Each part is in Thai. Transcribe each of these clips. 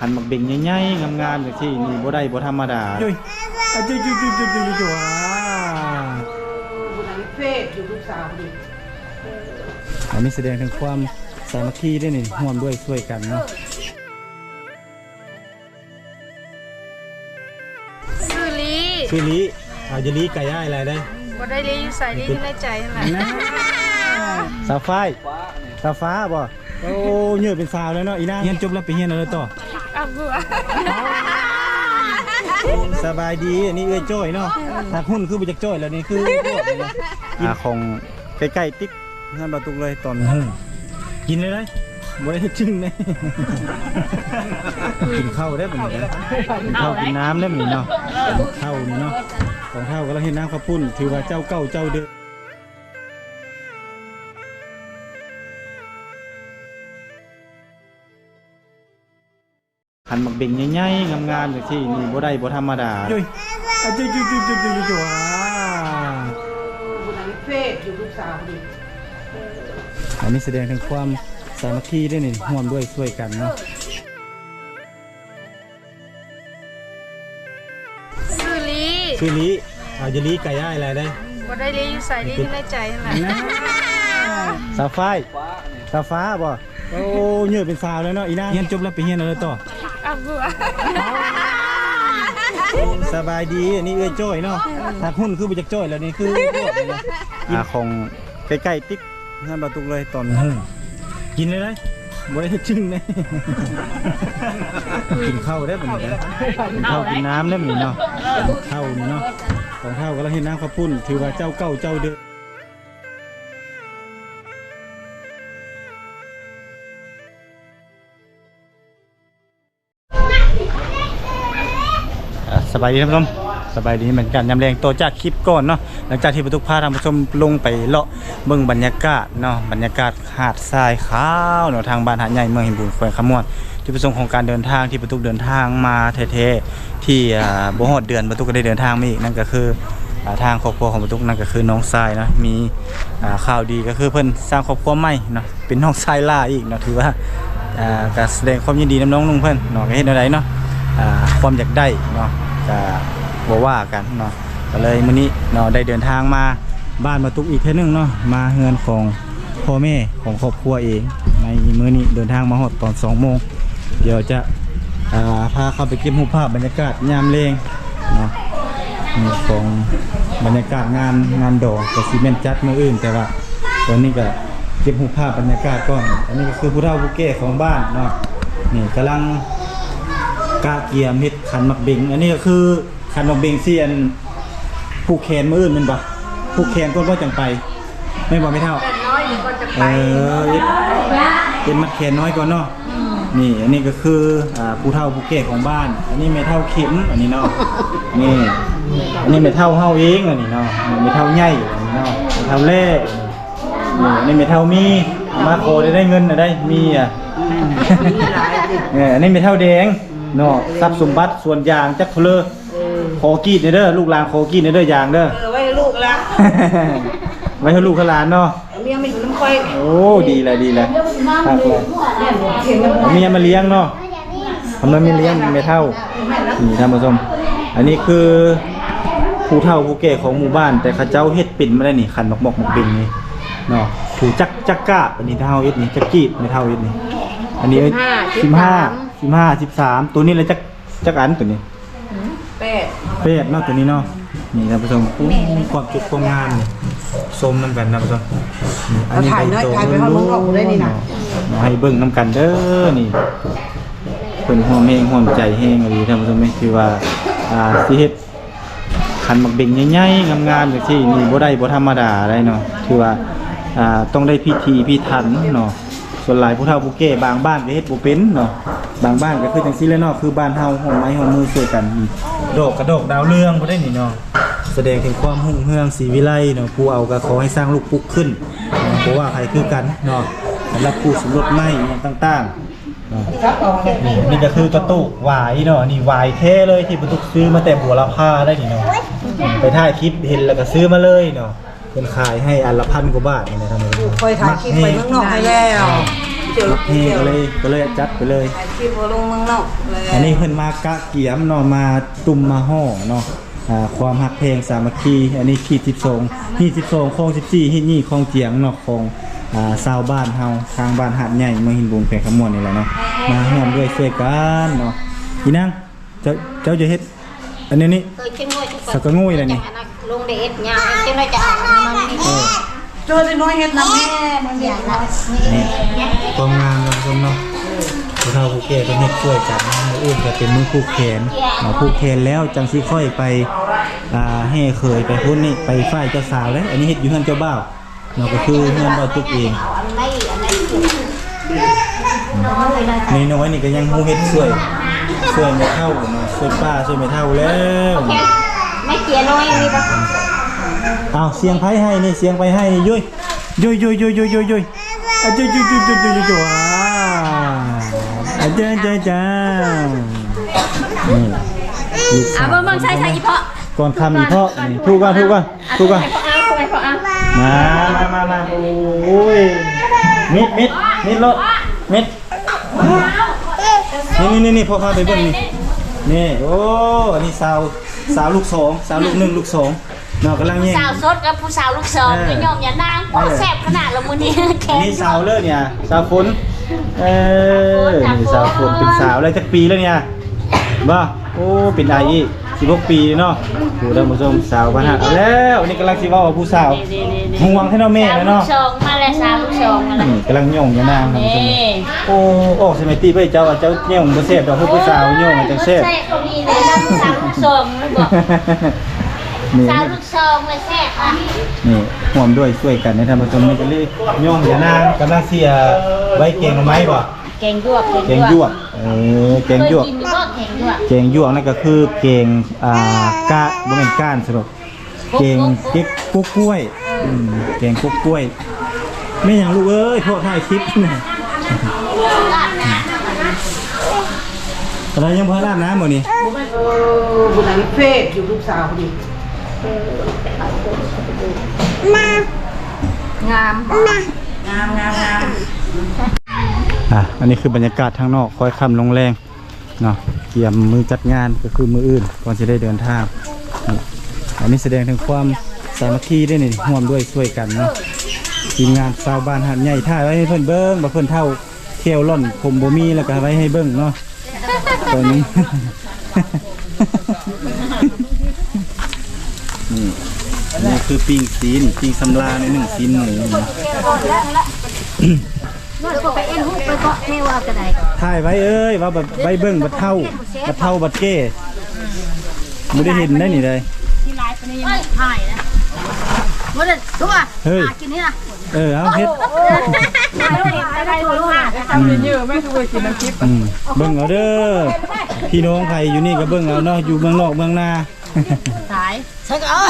หันมักเบ่งใหญ่ๆงามๆจังซี่นี่บ่ได้บ่ธรรมดาจุยอะจุ้ยจุยจุยจุยจุยจุยอ่าบุญอเฟศอยู่ลูกสาวดิอันนี้แสดงถึงความสามัคคีด้วยนี่ร่วมด้วยช่วยกันเนาะชื่อลีชื่อลิเอาจะลิไก่ย่ายอะไรได้บ่ได้ลีอยู่ใส่ลีอยู่ในใจนั่นแหละสาวไฟสาวฟ้าบ่โอ้เยือเป็นสาวแล้วเนาะอีนางเฮียนจบแล้วไปเฮียนอะไรต่อ อ้าวบัวสบายดีอันนี้เอ้ยจ้อยเนาะถ้าหุ้นคือบ่จักจ้อยแล้วนี่คืออ่าของใกล้ๆติ๊กงานบาตุกเลยตอนนี้กินเลยได้บ่ได้จึงเลยกินข้าวได้บ่นี่นะกินข้าวกินน้ำได้บ่นี่เนาะข้าวนี่เนาะของข้าวก็เราเห็นน้ำข้าวปุ้นถือว่าเจ้าเก่าเจ้าเดิม หันมักเบ่งใหญ่ๆงามๆจังซี่นี่บ่ได้บ่ธรรมดาจุ้ยอะจุ้ยจุ้ยจุ้ยจุ้ยจุ้ยจุ้ยอ่าบุญอเฟศอยู่ลูกสาวดิอันนี้แสดงถึงความสามัคคีด้วยนี่ร่วมด้วยช่วยกันเนาะชื่อลีชื่อลิเอาจะลิไก่ย่ายอะไรได้บ่ได้ลีอยู่ใส่ลีอยู่ในใจนั่นแหละสาวฟ้ายสาวฟ้าบ่โอ้เยือเป็นสาวแล้วเนาะอีนางเฮียนจบแล้วไปเฮียนอะไรต่อ อ้าวบัวสบายดีอันนี้เอ้ยจ้อยเนาะถ้าหุ้นคือบ่จักจ้อยแล้วนี่คืออ่าของใกล้ๆติ๊กงานบาตุกเลยตอนนี้กินเลยได้บ่ได้จึงเลยกินข้าวได้บ่นี่นะกินข้าวกินน้ำได้บ่นี่เนาะข้าวนี่เนาะของข้าวก็เราเห็นน้ำข้าวปุ้น ถือว่าเจ้าเก่าเจ้าเดิม บายดีท่านผู้ชมสบายดีเหมือนกันยำแรงโตจากคลิปก่อนเนาะหลังจากที่ประตูพาท่านผู้ชมลงไปเลาะเบิ่งบรรยากาศเนาะบรรยากาศหาดทรายขาวเนาะทางบ้านหาดใหญ่เมืองหินบุญแขวงขมวนจุดประสงค์ของการเดินทางที่ประตูเดินทางมาเท่ๆที่บ่ฮอดเดือนประตูก็ได้เดินทางมาอีกนั่นก็คือทางครอบครัวของประตูนั่นก็คือน้องทรายเนาะมีข่าวดีก็คือเพิ่นสร้างครอบครัวใหม่เนาะเป็นน้องทรายล่าอีกเนาะถือว่าอ่าก็แสดงความยินดีน้ำน้องนุ่งเพิ่นเนาะเฮ็ดอะไรเนาะความอยากได้เนาะ ก็บ่ว่ากันเนาะก็เลยมื้อนี้เนาะได้เดินทางมาบ้านมาตุกอีกเทื่อนึงเนาะมาเฮือนของพ่อแม่ของครอบครัวเองในมื้อนี้เดินทางมาฮอดตอน2โมงเดี๋ยวจะาพาเข้าไปเก็บรูปภาพบรรยากาศยามเลงเนาะของบรรยากาศงานงานดอกก็สิแม่นจัดมืออื่น แต่ว่าตอนนี้ก็เก็บรูปภาพบรรยากาศก่อนอันนี้ก็คือผู้เฒ่าผู้แก่ของบ้านเนาะนี่กำลัง กาเกียมเฮ็ดขันหมักเบงอันนี้ก็คือขันหมักเบงเสียนผู้แคนมืออื่นแมันบ่ผู้แคนก็บ่จังไปไม่บ่ไม่เท่า น้อยอยู่ก็จะเอไปอเฮ็ดเป็นมัดแคนน้อยก่อนเนาะนี่อันนี้ก็คืออ่าผู้เฒ่าผู้แก่ของบ้าน อันนี้ไม่เท่าเข็มอันนี้เนาะนี่อันนี้ไม่เท่าเฮาเองอันนี้เนาะนี่ไม่เท่าใหญ่อันนี้เนาะไม่เท่าเล่นี่อันนี้ไม่เท่ามีมาโคได้ได้เงินน่ะได้มีอะ มีหลายดิเนี่ยอันนี้ไม่เท่าแดง เนาะทรัพย์สมบัติส่วนยางจักเพลอขอกีดเด้อลูกหลานขอกีดเด้อยางเด้อเออไว้ให้ลูกละไว้ให้ลูกให้หลานเนาะเมียไม่อยู่น้ำค่อยโอ้ดีเลยดีเลยครับเลยเห็นมันเอาเมียมาเลี้ยงเนาะทำไมไม่เลี้ยงไม่เท่านี่ท่านผู้ชมอันนี้คือผู้เฒ่าผู้แก่ของหมู่บ้าน แต่เขาเจ้าเฮ็ดปิ่นมาได้นี่ขันหมกหมกหมกปิ่นนี่เนาะผู้จักจักกะอันนี้เท่าเฮ็ดนี่จักกีดไม่เท่าเฮ็ดนี่อันนี้สิบห้า สิบห้าสิบสามตัวนี้เลยจักจักอันตัวนี้แปดเป็ดเนาะตัวนี้เนาะนี่ท่านผู้ชมอู้ความจุความงามนี่ชมน้ำกันท่านผู้ชมนี่อันนี้ใบโตมาให้เบิ่งน้ำกันเด้อนี่เพิ่นห่วงแฮงห่วงใจแฮงอะไรท่านผู้ชมไหมคือว่าอ่าสิเฮ็ดขันหมักเบ่งใหญ่ๆงามๆจังซี่นี่บ่ได้บ่ธรรมดาได้เนาะคือว่าอ่าต้องได้พิธีพิถันเนาะ ส่วนหลายผู้เฒ่าผู้แก่บางบ้านก็เฮ็ดบ่เป็นเนาะบางบ้านก็คือจังซี่แหล้วเนาะคือบ้านเฮาห้อมไม้ห้อมมือช่วยกันดอกกระดอกดาวเรืองบ่ได้นี่เนาะแสดงถึงความหุ่งเฮืองศรีวิไลเนาะผู้เอาก็ขอให้สร้างลูกปุกขึ้นเนาะเพราะว่าใครคือกันเนาะสำหรับผู้สมรสใหม่อหย่างต่างๆเนาะครับเอาเลยนี่นี่ก็คือกระตุกหวายเนาะนี่หวายเท่เลยที่ประตุกซื้อมาแต่บัวละพาได้นี่เนาะไปถ่ายคลิปเห็นแล้วก็ซื้อมาเลยเนาะเป็นขายให้อันละพันกว่าบาทนี่นะทำไม ค่อยถ่ายคลิปไปข้างนอกให้แล้วเจียวเฮก็เลยก็เลยจัดไปเลย ถ่ายคลิปเอาลงเมืองนอกเลยอันนี้เพิ่นมากะเกียมเนาะมาตุ่มมาห่อเนาะอ่าความหักเพลงสามัคคี อันนี้ขีด12ขีด12คง14ฮีดนี่คงเจียงเนาะคงอ่าชาวบ้านเฮาทางบ้านหาดใหญ่เมืองหินบุงแขวงขมวนนี่แหละเนาะมาร่วมด้วยช่วยกันเนาะอีนางเจ้าเจ้าจะเฮ็ดอันนี้นี่ เคยจิ้งงวยสักกะงุ้ยเลยนี่ลงเดชยาวจิ้งงวยจะเอามันนี่เออ จอได้น้อยเฮ็ดน้ำแม่มันอย่าละนี่ความงามท่านผู้ชมเนาะผู้เฒ่าผู้แก่เพิ่นเฮ็ดช่วยกันนะมื้ออื่นก็เป็นมือผูกแขนเนาผูกแขนแล้วจังสิค่อยไปอ่าให้เคยไปพุ่นนี่ไปฝ่ายเจ้าสาวเลยอันนี้เฮ็ดอยู่เฮือนเจ้าบ่าวเนาะก็คือเฮือนบ่าวตุกเองอันไหนอันไหนน้อยเลยนี่น้อยนี่ก็ยังฮู้เฮ็ดช่วยช่วยแม่เฒ่าเนาะช่วยป้าช่วยแม่เฒ่าแล้วไม่เกียน้อยมีปะ อ้าวเสียงไผให้นี่เสียงไปให้นี่ยุยยุยยุยยุยยุยยุยยุยอะยุยยุยยุยยุยยุยยุยยุยอ่าอะเจ้าเจ้าเจ้านี่ลูกสาวอะเบิ่งใช่ใช่อีเพาะก่อนคำอีพ่อนี่ถูกก่อนถูกก่อนถูกก่อนเอาไปเพาะเอามามามามาโอ้ยมิดมิดมิดรถมิดนี่นี่นี่นี่พ่อพาไปเบิ่งนี่นี่โอ้อันนี้สาวสาวลูกสองสาวลูกหนึ่งลูกสอง เนาะกำลังแย่งสาวสดกับผู้สาวลูกสองก็ยอมอย่านางโอ้แซ่บขนาดละมื้อนี้แข็อันงนี้สาวเลยเนี่ยสาวฝนเออนี่สาวฝนเป็นสาวแล้วจักปีแล้วเนี่ยบ่โอ้เป็นไออีก16ปีเนาะดูท่านผู้ชมสาวพันห้าเอาแล้วนี่กำลังสิเว้ากับผู้สาวห่วงให้เนาะแม่สาวเลยลูเนาะกสองมาแล้วสาวลูกสองมาแล้วนี่กำลังย่องอยู่นางท่านผู้ชมนี่โอ้โอ้สมัยตีเพื่อเจ้าเจ้าเนี่ยมันบ่เสพดอกเพื่อผู้สาวย่องมันจังเสพใช่เขามีเลยนะสาวลูกสองมันบอก นี่สาวลูกซองเลยแซ่บอะนี่ห่วมด้วยช่วยกันในท่านผู้ชมนี่ก็เลยย่องอย่านางกำลังเสียไว้เก่งเอาไหมบ่แกงยวกเก่งยวกเออเก่งยวก เคยกินอยู่บ่แกงยวก เกงยวกนั่นก็คือเกงอ่ากะบ่แม่นก้านสรุปเกงเก็กกุ๊กกล้วยอืมเกงกุ๊กกล้วยไม่หยังลูกเอ้ยพวกถ่ายคลิปน่ะตอนนั้นยังบ่ให้ราดน้ำหมดนี่เออบุญไหนเฟซอยู่ลูกสาวพอดี งามงามงามงามอะอันนี้คือบรรยากาศทางนอกคอยค่ำลงแรงเนาะเตรียมมือจัดงานก็คือมืออื่นก่อนจะได้เดินทางนี่อันนี้แสดงถึงความสามัคคีด้วยนี่ร่วมด้วยช่วยกันเนาะทีมงานชาวบ้านหันใหญ่ถ่ายไว้ให้เพิ่นเบิ้งบ่เพิ่นเท่าเที่ยวล่อนผมบ่มีแล้วก็ไว้ให้เบิ้งเนาะตัวนี้นี่ นี่คือปิ้งซีนปิ้งสำลาในหนึ่งซีนหมูนะแล้วก็ไปเอ็นหูไปเกาะเทวาก็ได้ถ่ายไว้เอ้ยว่าแบบไว้เบิ้งบัดเท่าบัดเท่าบัดเก้ไม่ได้เห็นได้นี่เลยที่ไลฟ์ไปนี่ยังถ่ายนะว่าแต่ตัวเฮ้ยกินนี่นะเออเอาเฮ็ดถ่ายรูปถ่ายได้ตัวค่ะอืมอืมเบิ่งเอาเด้อพี่น้องใครอยู่นี่ก็เบิ่งเอาเนาะอยู่เมืองนอกเมืองนา ถ่ายใช่ก็เออ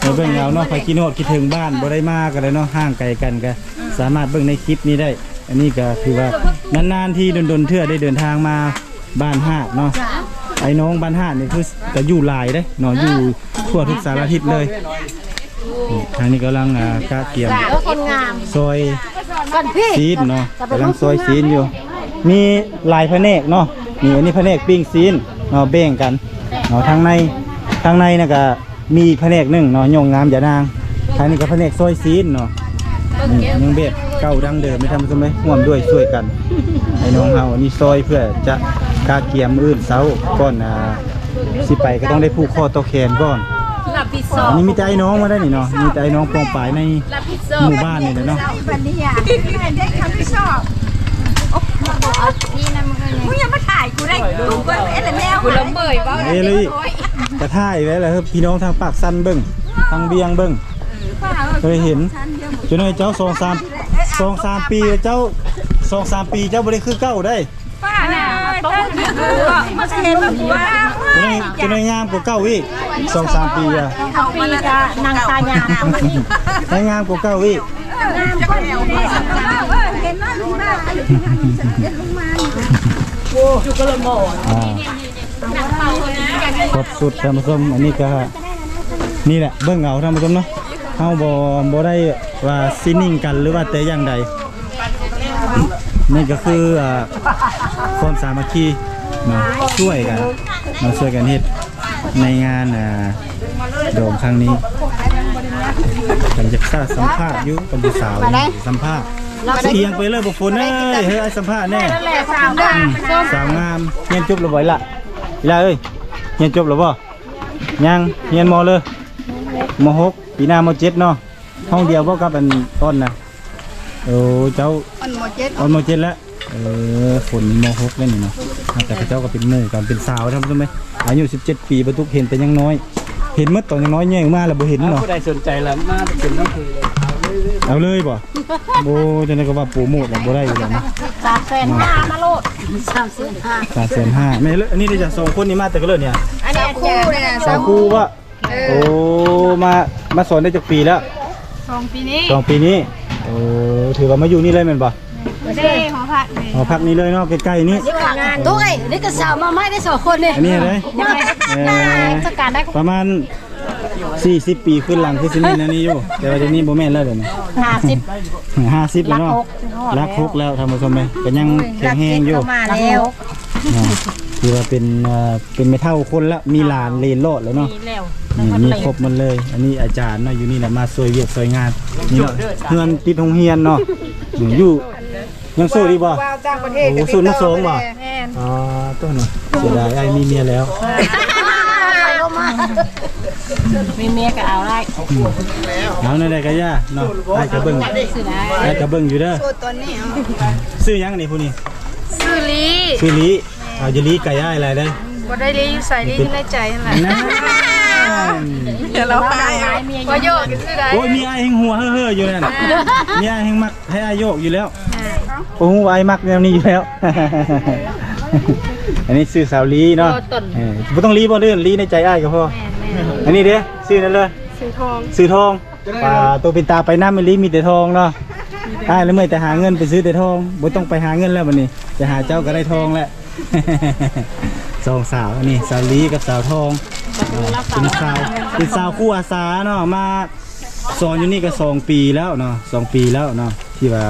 ไปเบิ่งเอาเนาะไปคิดโนดคิดถึงบ้านบ่ได้มากันเลยเนาะห่างไกลกันก็สามารถเบิ่งในคลิปนี้ได้ อันนี้ก็คือว่านานๆที่ดนๆเทื่อได้เดินทางมาบ้านหาดเนาะไอ้น้องบ้านหาดนี่คือก็อยู่หลายเด้เนาะอยู่ทั่วทุกสารทิศเลยนี่ทางนี้กำลังอ่ากะเกียมแล้วคนงามซอยก่อนพี่ซีนเนาะกำลังซอยซีนอยู่ มีหลายแผนกเนาะนี่อันนี้แผนกปิ้งซีนเนาะแบ่งกันเนาะทางใน ทางในน่ะก็มีอีกแผนกหนึงเนาะย่องงามอย่านางทางนี้ก็แผนกซอยซีนเนาะนี่ยังแบบเก่าดังเดิมไม่ทำสมัยร่วมด้วยช่วยกันไอ้น้องเฮานี่ซอยเพื่อจะกาเกียมมื้ออื่นเช้าก่อนอ่าสิไปก็ต้องได้ผูกคอต่อแขนก่อนรับผิดชอบอันนี้มีแต่ไอ้น้องมาได้นี่เนาะมีแต่ไอ้น้องปองปายในรับผิดชอบหมู่บ้านนี่แหละเนาะวันนี้อะได้คำที่ชอบนี่นะ มึงมึงยังมาถ่ายกูได้กูก็เอ็นแนวกูละเมยว่าเอ้ยเลย กระท่ายไว้แล้วครับพี่น้องทางปากสั้นเบิ้งทางเบียงเบิ้งเคยเห็น จนในเจ้าสองสามสองสามปีเจ้าสองสามปีเจ้าบริคือเก้าได้ป้าน่ะต้องมาเห็นแบบว่าจนในจนในงามกว่าเก้าอีกสองสามปีอะเอาปีจะนางตายางให้งามกว่าเก้าอีกเห็นว่าลุงหน้า อ่าครบสุดท่านผู้ชมอันนี้ก็นี่แหละเบิ้องเอาท่านผู้ชมเนาะเฮาบ่บ่ได้ว่าซินิ่งกันหรือว่าแต่อย่างใดนี่ก็คืออ่าความสามัคคีเนาช่วยกันมาช่วยกันเฮ็ดในงานอ่าโดมครั้งนี้กันจะทราสัมภาษณ์อยู่กับสาวสัมภาษณ์สิ เอียงไปเลยบ่ฝนเอ้ยเฮ้ยไอ้สัมภาษณ์แน่สามด้านสาวงามเรียนจบแล้วบ่อยละอีลาเอ้ยเรียนจบแล้วบ่ยังเรียนมเลยมหกปีหน้ามเจ็ดเนาะห้องเดียวบ่กับอันต้นน่ะโอ้เจ้ามันหมดเจ็ดออนมเจ็ดแล้วเออฝนมหกแล้วนี่เนาะแต่พระเจ้าก็เป็นหมู่กันเป็นสาวทำใช่ไหมอายุ17ปีประตุกเห็นแต่ยังน้อย เห็นเมื่อตอนยังน้อยแย่งมาแล้วบ่เห็นเนาะผู้ใดสนใจแล้วมาเป็นต้องคือเอาเลยบ่โบจะได้ก็ว่าโปรโมทแล้วบ่ได้อยู่แล้วนะสามแสนห้ามาโลดสามแสนห้าสามแสนห้าแม่เลยอันนี้ได้จากสองคนนี้มาแต่ก็เลยเนี่ยอันนี้คู่เลยนะสาวครูว่าโอ้มามาสอนได้จากปีแล้วสองปีนี้สองปีนี้โอ้ถือว่ามาอยู่นี่เลยแม่นบ่เด้หอพักเลยหอพักนี้เลยเนาะใกล้ๆนี้ด้วยนี่ก็สาวมาไม่ได้สองคนเนี่ยอันนี้เลยเออจัดการได้ประมาณ 40ปีขึ้นหลังคือสินี่นะนี่อยู่ แต่ว่าเดี๋ยวนี้บ่แม่นแล้วเดี๋ยวนี้ห้าสิบ50แล้วเนาะรักฮกแล้วท่านผู้ชมไหมก็ยังแข็งแรงอยู่มาแล้วเนาะคือว่าเป็นเอ่อเป็นไม่เท่าคนละมีหลานเลนโลดแล้วเนาะมีแล้วนี่มีครบหมันเลย อันนี้อาจารย์เนาะอยู่นี่แหละมาสวยเวียกสวยงานนี่เนาะเฮือนติดโรงเรียนเนาะอืมอยู่ยังโสดดีบ่ว้าวต่างประเทศโอ้สูตรมาสองบ่แม่นอ๋อต้นเนาะเสียดายไอ้มีเมียแล้ว มีเมียก็เอาได้เอาในใดก็ย่าเนาะไอ้กระเบิ่งไอ้กระเบิ่งอยู่เด้อสูตรตัวนี้เอาซื้อหยังนี่ผู้นี้ซื้อลีซื้อลีเอาจะลีไก่ย่ายอะไรได้บ่ได้ลีอยู่ใส่ลีอยู่ในใจนั่นแหละนั่นเดี๋ยวเราไปว่าโยกซื้อได้โอ้ยมีไอ้แหงหัวเฮ่อๆอยู่นั่นน่ะมีไอ้แหงมักให้ไอ้โยกอยู่แล้วโอ้โหไอ้มักแนวนี้อยู่แล้วอันนี้ซื้อสาวลีเนาะเออบ่ต้องลีบ่เด้อลีในใจอ้ายก็พอ อันนี้เด้ซื้อนั่นเลยซื้อทองซื้อทองปลาตัวเป็นตาไปน้ำไม่ลีมีแต่ทองเนาะอ้ายแล้วเมื่อยแต่หาเงินไปซื้อแต่ทองบ่ต้องไปหาเงินแล้วบัดนี้จะหาเจ้าก็ได้ทองแล้วสองสาวอันนี้สาวลีกับสาวทองอ่าเป็นสาวเป็นสาวคู่อาสาเนาะมาสอนอยู่นี่ก็สองปีแล้วเนาะสองปีแล้วเนาะที่ว่า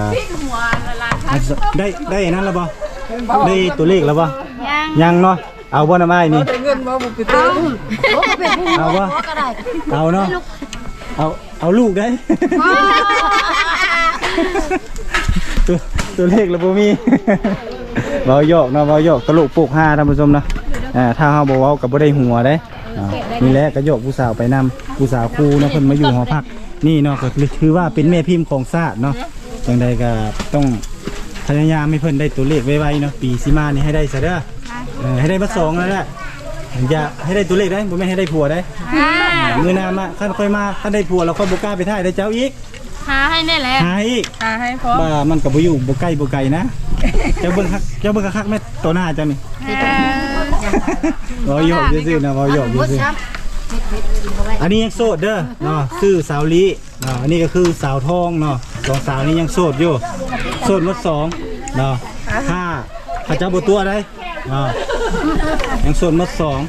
ได้ได้อันนั้นแล้วบ่ได้ตัวเลขแล้วบ่ยังเนาะ เอาบ่น้ำไม้นี่ เงินบ่บุกไปตื้อเอาบ่เอาเนาะ เอาเอาลูกได้ ตัวตัวเลขแล้วบ่มี เบาโยกเนาะเบาโยกตลกปลูกห้าท่านผู้ชมเนาะอ่าถ้าเฮาบ่เว้าก็บ่ได้หัวเด้อ่านี่แหละก็โยกผู้สาวไปนำผู้สาวครูเนาะเพิ่นมาอยู่หอพัก นี่เนาะก็คือว่าเป็นแม่พิมพ์ของชาติเนาะจังใดก็ต้องพยายามให้เพิ่นได้ตัวเลขไวๆเนาะปีสิมานี่ให้ได้ซะเด้อ เออให้ได้มาสองแล้วแหละอย่าให้ได้ตัวเลขได้บ่แม่นให้ได้ผัวได้มื้อหน้ามาคันค่อยมาคันได้ผัวแล้วค่อยบ่กล้าไปถ่ายได้เจ้าอีกหาให้แน่แหละหาอีกหาให้พอบ้ามันก็บ่อยู่บ่ใกล้บ่ไกลนะเจ้าเบิ่งคักเจ้าเบิ่งคักๆแม่ตัวหน้าเจ้านี่บ่หยอกซื่อๆนะบ่หยอกซื่อๆอันนี้ยังโสดเด้อเนาะชื่อสาวลีเนาะอันนี้ก็คือสาวทองเนาะสองสาวนี้ยังโสดอยู่โสดหมดสองเนาะห้าพระเจ้าบ่ตัวได้เนาะ ยังโสดหมดสอง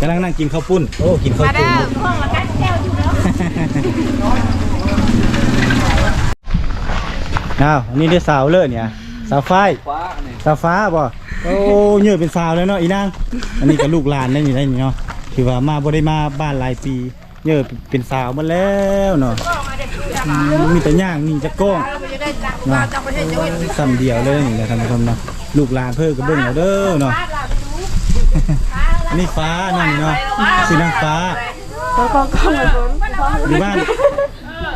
กำลังนั่งกินข้าวปุ้น โอ้ กินข้าวปุ้นอยู่อ้าวอันนี้ได้สาวเลยเนี่ย สาวฝ้ายฟ้าเนี่ยสาวฟ้าบ่โอ้เยอะเป็นสาวแล้วเนาะอีนาง อันนี้ก็ลูกหลานได้นี่ได้นี่เนาะถือว่ามาบ่ได้มาบ้านหลายปีเยอะเป็นสาวมาแล้วเนาะอืมมีแต่ย่างนี่จะก้องเนาะซ้ำเดียวเลยนี่แหละท่านผู้ชมเนาะลูกหลานเพิ่นก็เบิ่งเอาเด้อเนาะ อันนี้ฟ้านั่นนี่เนาะสีนางฟ้าอยู่บ้าน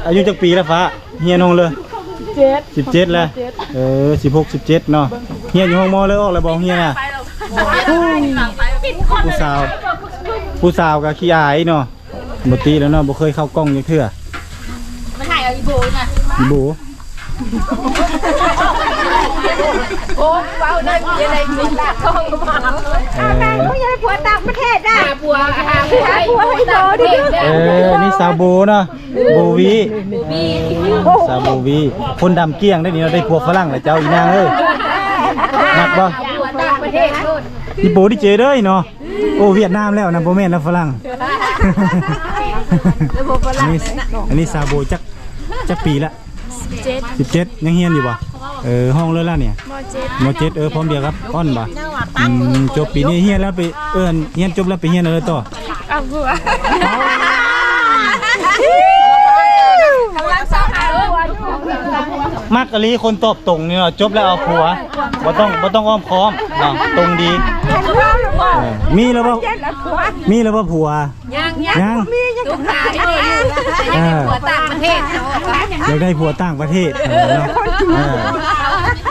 อายุจักปีแล้วฟ้าเฮียนงเลยสิบเจ็ดแล้วเออสิบหกสิบเจ็ดเนาะเฮียอยู่ห้องมอเลยออกเลยบอกเฮียน่ะผู้สาว ผู้สาวกับขี้อายเนาะบตีแล้วเนาะบ่เคยเข้ากล้องยังเทื่อมาถ่ายเอาอีโบน่ะอีโบ โอ้เว้าได้มีอะไรมีหลักของมาเออผู้ใหญ่ผัวต่างประเทศได้ปัวหาผัวให้ผัวให้โตดิเออนี่สาวโบเนาะโบวีสาวโบวีคนดำเกลี้ยงได้นี่เราะได้พวกฝรั่งเลยเจ้าอีนางเอ้ยมักบ่ผัวต่างประเทศนู่นอีโบที่เจเด้ยเนาะโอ้เวียดนามแล้วนะโบแม่นนะฝรั่งอันนี้อันนี้ซาโบจักจักปีละสิบเจ็ดยังเฮียนอยู่บ่ เพราะว่าเออห้องเลยล่ะเนี่ยมอเจ็ดมเจ็ดเออพร้อมเดียวครับอ้อนบ่อืมจบปีนี้เฮียนแล้วไปเอิ้นเฮียนจบแล้วไปเฮียนอะไรต่อเอาหัวกำลังสอบหาหัวอยู่มักกะลีคนตอบตรงนี่เนาะจบแล้วเอาผัวบ่ต้องบ่ต้องอ้อมค้อมเนาะตรงดีเออ มีแล้วบ่มีแล้วบ่ผัวยังยังยังลูกหาที่นี่ยังเป็นผัวต่างประเทศเขาบอกว่าอยากได้ผัวต่างประเทศเออเนาะเออ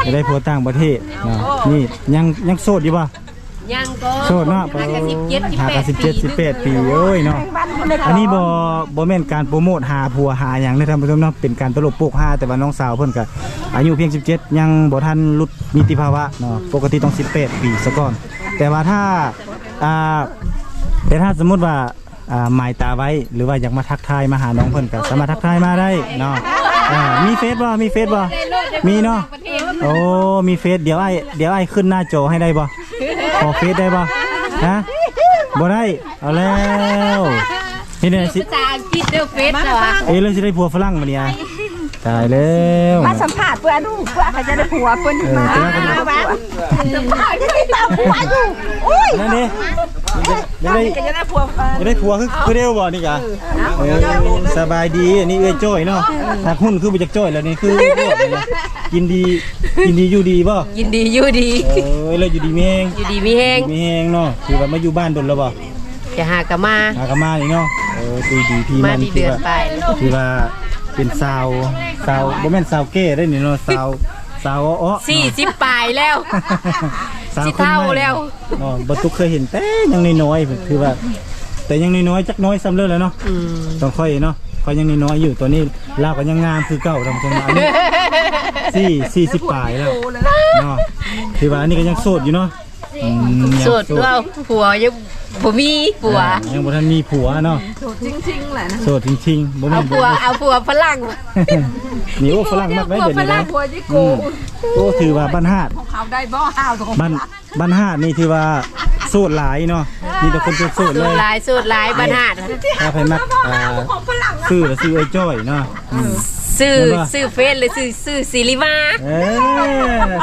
อยากได้ผัวต่างประเทศเนาะนี่ยังยังโสดอยู่ป่ะ ยังก็โสดเนาะห้ากับสิบเจ็ดสิบหาแปกัดบสิบเจ็ดสิบแปดปีเอ้ยเนาะอันนี้บ่บ่แม่นการโปรโมทหาผัวหาหยังเด้อท่านผู้ชมเนาะเป็นการตลกโปกฮาแต่ว่าน้องสาวเพิ่นก็อายุเพียง 17 ยังบ่ทันรุดนิติภาวะเนาะปกติต้อง 18 ปีซะก่อน แต่ว่าถ้าอ่าแต่ถ้าสมมุติว่าอ่าหมายตาไว้หรือว่าอยากมาทักทายมาหาน้องเพิ่นก็สามารถทักทายมาได้เนาะอ่ามีเฟซบ่มีเฟซบ่มีเนาะโอ้มีเฟซเดี๋ยวไอ้เดี๋ยวไอ้ขึ้นหน้าจอให้ได้บ่ ขอเฟซได้บ่ฮะบ่ได้ เอาแล้วนี่เนี่ยสิภาษาอังกฤษเด้อเฟซเหรอเอ้ยเลยสิได้ผัวฝรั่งมาเนี่ย ตายแล้วมาสัมผัสเพื่อนดูเพื่อนเขาจะได้ผัวเพื่อนเออมาแต่ว่าก็ดีสัมผัสจะได้ตามผัวอยู่อุ้ยนั่นดิจะได้จะได้ผัวจะได้ผัวคือคือเดียวบ่นี่กะเออสบายดีอันนี้เอ้ยจ้อยเนาะถ้าหุ้นคือบ่จักจ้อยแล้วนี่คือรวดเลยนะกินดีกินดีอยู่ดีบ่ยินดีอยู่ดีเออแล้วอยู่ดีมีแฮงอยู่ดีมีแห้งมีแฮงเนาะคือว่ามาอยู่บ้านดนแล้วบ่จะหากะมาหากนมาอีกเนาะเออดีดีพี่มามันดีคืเดืออนว่าไปคือว่า เป็นสาวสาวบ่แม่นสาวเก้ได้นี่เนาะสาวสาวอ้อๆสี่สิบปลายแล้ว สาวสิคนใหม่เฒ่าแล้ว เนาะบ่ตุกเคยเห็นแต่ยังน้อยๆคือว่า แต่ยังน้อยๆจักน้อยซ้ำเลิศแล้วเนาะอืมต้องค่อยเนาะค่อยยังน้อยๆอยู่ตัวนี้ลาวก็ยังงามคือเก่าทำตรงนั้นสี่สี่สิบปลายแล้วเนาะคือว่าอันนี้ก็ยังโสดอยู่เนาะอืมยัง โสดเราผัวยังบ่มีผัวอ่ายังบ่ทันมีผัวเนาะโสดจริงๆแหละนะโสดจริงๆบ่แม่เอานผัวเอาผัวฝรั่งนี่โอ้ฝรั่งมากได้เดี๋ยวนี้นะอืมโอ้ถือว่าบ้านฮาดเขาได้บ่ห้าวของบ้านบ้านฮาดนี่ถือว่าโสดหลายเนาะมีแต่คนโสดๆสูเลตรยลายสูตรลายบรรทัดถ้าใครมักอ่าซื้อแล้วซื้อไอ้จ้อยเนาะอืม ซื้อเห็นปะซื้อเฟซหรือซื้อซื้อซิลิมาเอ้ย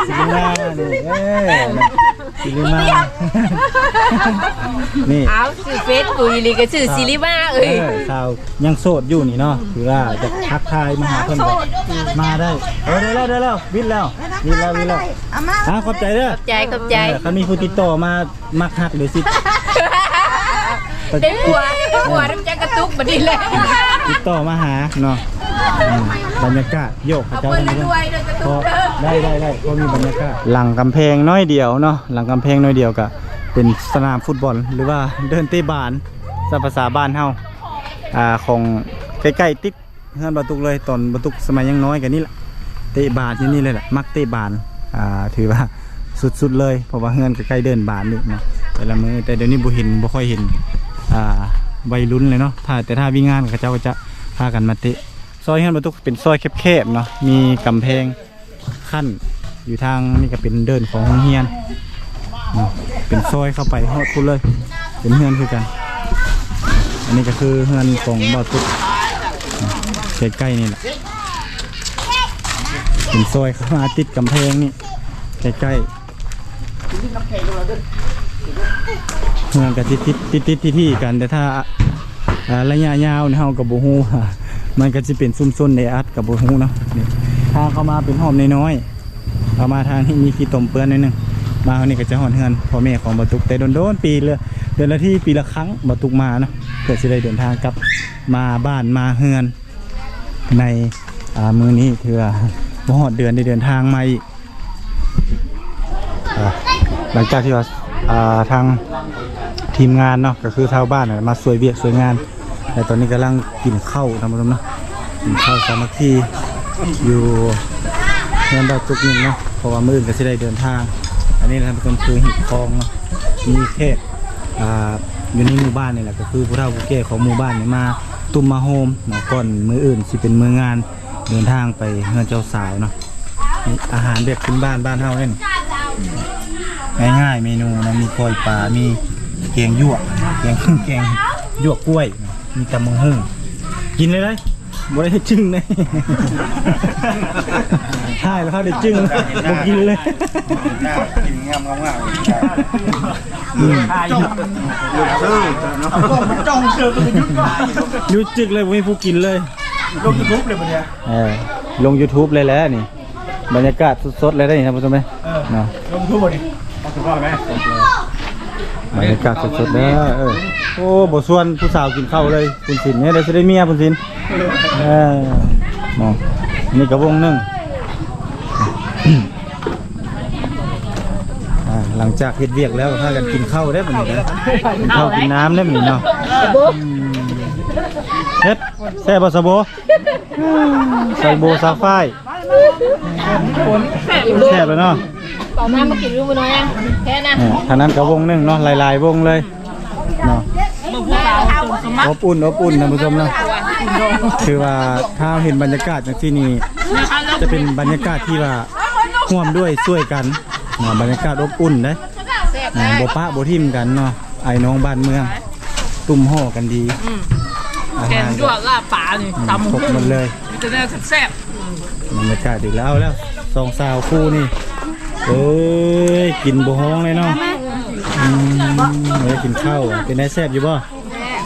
สิริมานี่เอ้ยนะสิริมานี่ เอาซื้อเฟซกูอีหลีก็ซื้อซิลิมาเอเอ้ยอสาวยังโสดอยู่นี่เนาะคือว่าจะทักทายมาหาเพิ่นก็มาได้เออได้แล้วได้แล้ววินแล้ววินแล้ววินแล้วอะขอบใจเด้อขอบใจขอบใจ เออคันมีผู้ติดต่อมามักฮักเดี๋ยวสิได้ผัวผัวน้ำใจกระตุกบัดนี้แหละติดต่อมาหาเนาะอืม บรรยากาศโยกเอาเจ้าเพิ่นทั้งรวยเด้อกระตุพกอได้ได้ได้ก็มีบรรยากาศหลังกำแพงน้อยเดียวเนาะหลังกำแพงน้อยเดียวก็เป็นสนามฟุตบอลหรือว่าเดินเตะบานสภาษาบ้านเฮาอ่าของใกล้ๆติ๊กเฮือนบาตุกเลยตอนบาตุกสมัยยังน้อยกันนี่แหละเตะบานที่นี่เลยแหละมักเตะบานอ่าถือว่าสุดๆเลยเพราะว่าเฮือนใกล้ๆเดินบานนี่เนาะแต่ละมือแต่เดี๋ยวนี้บ่เห็นบ่ค่อยเห็นอ่าวัยรุ่นเลยเนาะถ้าแต่ถ้าวิ่งงานเขาเจ้าก็จะพากันมาเตะ ซอยเฮือนบาตุกเป็นซอยแคบๆเนาะมีกำแพงขั้นอยู่ทางนี่ก็เป็นเดินของโรงเรียนเนาะเป็นซอยเข้าไปฮอดพุ่นเลย เป็นเฮือนคือกัน อันนี้ก็คือเฮือนของบ่อตุ๊กใกล้ๆนี่แหละเป็นซอยเข้ามาติดกำแพงนี่ใกล้ๆเฮือนก็ติดติดติดติดที่ที่ๆกันแต่ถ้าอ่าระยะยาวเนี่ยเฮากับบ่ฮู้ มันก็จะเป็นซุ่มๆในอัดกับบ่ฮู้เนาะทางเข้ามาเป็นหอมน้อยๆเข้ามาทางที่มีขี้ตมเปื้อนนิดนึงมาทางนี้ก็จะหอนเฮือนพ่อแม่ของบ่ตุกแต่โดนๆปีเละเดือนละที่ปีละครั้งบ่ตุกมาเนาะเพื่อสิได้เดินทางกลับมาบ้านมาเฮือนในมือนี้เถือว่าบ่ฮอดเดือนได้เดินทางมาอีกหลังจากที่ว่าทางทีมงานเนาะก็คือชาวบ้านมาสวยเวียกสวยงาน แต่ตอนนี้กำลังกินข้าวทำอะไรนะกินข้าวสามัคคีอยู่เงินดาวจุกนึงเนาะเพราะว่ามื้ออนก็สิได้เดินทาง อันนี้นะครับเป็นคือหิบคลองเนาะมีแค่อ่าอยู่ในหมู่บ้านนี่แหละก็คือผู้เฒ่าผู้แก่ของหมู่บ้านนี่มาตุ้มมาโฮมเนาะก่อนมืออื่นสิเป็นมืองานเดินทางไปเฮือนเจ้าสาวเนาะนี่อาหารแบบพื้นบ้านบ้านเฮาเนี่ยง่ายๆเมนูนะมีกล้อยปลา มีแกงหยวกแกงแกงหยวกกล้วย มีตำมังหุ่งกินเลยเลยบ่ได้จึ้งเลยใช่แล้วเขาได้จึ้งบ่กินเลยกินงามงามงามอืมซื้อะก็มันจ้องเชิญมันยุดว่าหยุดจึกเลยบ่มีผู้กินเลย ลงยูทูบเลยมันเนี่ยเออลง YouTube เลยแหล้วนี่ บรรยากาศสดๆเลยได้นี่ท่านผู้ชมไหมเนาะลงยูทูบบ่ดิเอาถึงว่าไหม บรรยากาศสดๆแล้วเออโอ้บส่วนผู้สาวกินข้าวเลยคุณสินเนี่ยได้สิได้เมียคุณสินเออเนาะนี่ก็วงหนึงอ่าหลังจากเฮ็ดเวียกแล้วก็พากันกินข้าวได้บัดนี้นกินข้าวกินน้ำได้บัดนี้เนาะอืมเฮ็ดแซ่บบ่สะโบอืมใส่โบซาฝ้ายแซ่บแล้วเนาะ ต่อมามากินรูปน้อยยังแค่นั้นเนี่ยทางนั้นก็วงหนึงเนาะหลายๆวงเลยเนาะอบอุ่นอบอุ่นท่านผู้ชมเนาะคือว่าถ้าเห็นบรรยากาศอย่างที่นี่จะเป็นบรรยากาศที่ว่าร่วมด้วยช่วยกันเนาะบรรยากาศอบอุ่นเด้เนาะบ่ปะบ่ทิมกันเนาะไอ้น้องบ้านเมือง ตุ่มห่อกันดีอาแกหางรยั่วลาบป่านี่ตำครบหมดเลยมีแต่แนวแซ่บบรรยากาศดีแล้วเอาแล้วสองสาวคู่นี่ เอ้ยกินบ่ฮ้องเลยเนาะอืมเอ้ยกินข้าวอะเป็นไงแซ่บอยู่บ่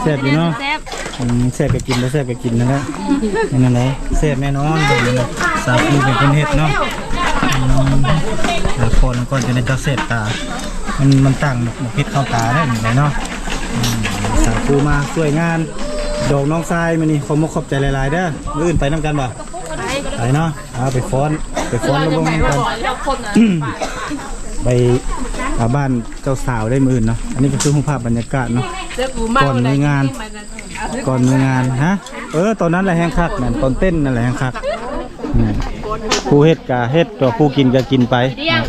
แซ่บอยู่เนาะอืมแซ่บก็กินบ่แซ่บก็กินนั่นแหละนั่นแหละแซ่บแน่นอนเดี๋ยวนี้นะสาวคู่เป็นคนเฮ็ดเนาะอืมแต่คนก่อนจะได้จักแซ่บตา มันมันต่างหมกพิษเข้าตาได้เหมือนกันเนาะอืมสาวคู่มาช่วยงาน ดอกน้องทรายมื้อนี้ขอมกขอบใจหลายๆเด้อมื้ออื่นไปนํกันบ่ไปเนาะเอาไปฟ้อน ไปฟ้อนลงกันแล้วคนอะไปหาบ้านเจ้าสาวได้มืออื่นเนาะ อันนี้ก็คือรูปภาพบรรยากาศเนาะเจ้ากูมาก่อนมีงาน ก่อนมีงานฮะ เออ ตอนนั้นแหละแห้งคักนั่นตอนเต้นนั่นแหละแห้งคักอืมผู้เฮ็ดกะเฮ็ดตัวผู้กินก็กินไป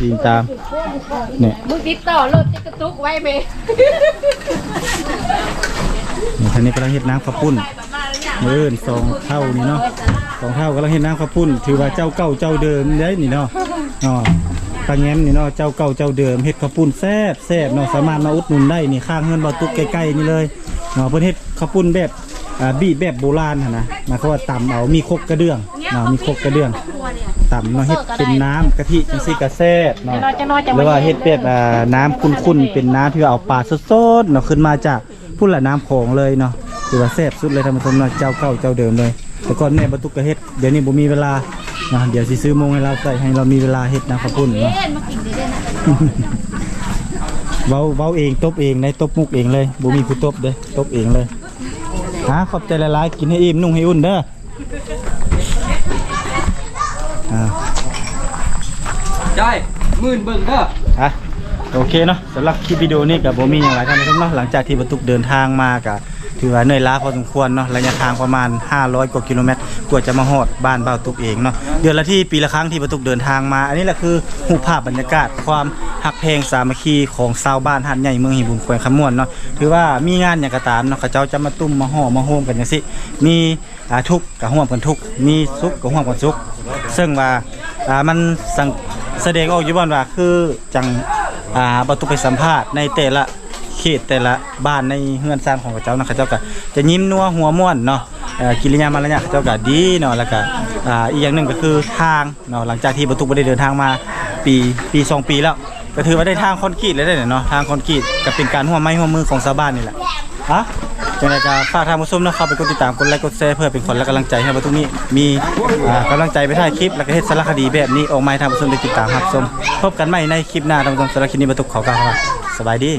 กินตาม เนี่ย มึงติดต่อรถจะกระตุกไว้เบนี่ท่านนี้กำลังเฮ็ดน้ำข้าวปุ้นมืออื่นสองเท่านี่เนาะ สองเท่ากำลังเฮ็ดน้ำข้าวปุ้น ถือว่าเจ้าเก่าเจ้าเดิมได้นี่เนาะเนาะตาแง้มนี่เนาะเจ้าเก่าเจ้าเดิมเฮ็ดข้าวปุ้นแซ่บแซ่บเนาะสามารถมาอุดหนุนได้นี่ข้างเฮือนบ่อตุ๊กใกล้ๆนี่เลยเนาะเพิ่นเฮ็ดข้าวปุ้นแบบอ่าบีบแบบโบราณหั่นนะหมายความว่าตำเอามีครกกระเดื่องเนาะมีครกกระเดื่องตำเนาะเฮ็ดเป็นน้ำกะทิจังซี่ก็แซ่บเนาะหรือว่าเฮ็ดแบบอ่าน้ำขุ่นๆเป็นน้ำที่ว่าเอาปลาสดๆเนาะขึ้นมาจากพุ่นละน้ำของเลยเนาะถือว่าแซ่บสุดเลยท่านผู้ชมเนาะเจ้าเก่าเจ้าเดิมเลย แต่ก่อนแม่บ่ตุกก็เฮ็ดเดี๋ยวนี้บ่มีเวลาเนาะเดี๋ยวสิซื้อมงให้เราใส่ให้เรามีเวลาเฮ็ดน้ำข้าวปุ้นเนาะเว้าเว้าเองตบเองได้ตบมุกเองเลยบ่มีผู้ตบเด้ตบเองเลยหาขอบใจหลายๆกินให้อิ่มนุ่งให้อุ่นเด้ออ่าใช่หมื่นเบิ่งเด้ออะโอเคเนาะสำหรับคลิปวิดีโอนี้กับบ่มีอย่างไรท่านผู้ชมเนาะหลังจากที่บรรทุกเดินทางมากับ ถือว่าเหนื่อยล้าพอสมควรเนาะระยะทางประมาณ 500 กว่ากิโลเมตรกว่าจะมาฮอดบ้านเบ้าตุกเองเนาะเดือนละที่ปีละครั้งที่บรรทุกเดินทางมา อันนี้แหละคือรูภาพบรรยากาศ ความหักเพลงสามัคคีของชาวบ้านหัดใหญ่เมืองหิบุญแขวงคำมวนเนาะถือว่ามีงานอย่างกระตามเนาะเขาเจ้าจะมาตุ้มมาห่อมาโฮมกันอย่างสิมีทุกข์กับห่วมกันทุกข์มีสุขกับห่วมกันสุขซึ่งว่ามันสังแสดงออกอยู่บ้านว่าคือจังอ่าบรรทุกไปสัมภาษณ์ในแต่ละ เขตแต่ละบ้านในเฮือนสร้างของเขาเจ้านะเขาเจ้าก็จะยิ้มนัวหัวม่วนเนาะเอ่อกิริยามารยาทเขาเจ้าก็ดีเนาะแล้วก็อ่าอีกอย่างหนึ่งก็คือทางเนาะหลังจากที่บรรทุกไปได้เดินทางมาปีปีสองปีแล้ว ก็ถือว่าได้ทางคอนกรีตเลยได้เนาะทางคอนกรีตก็เป็นการร่วไม้ร่วมือของชาวบ้านนี่แหละฮะจังไดก็ฝากทางผู้ชมนะครับไปกดติดตามกดไลค์กดแชร์เพื่อเป็นขวัญและกำลังใจให้บรรทุกนี้มีอ่ากำลังใจไปถ่ายคลิปแล้วก็เฮ็ดสารคดีแบบนี้ออกมาให้ทางผู้ชมได้ติดตามครับชมพบกันใหม่ในคลิปหน้าทางผู้ชมสารบคลิปนี้บรรทุกขอกล่าวคำว่าสบายดี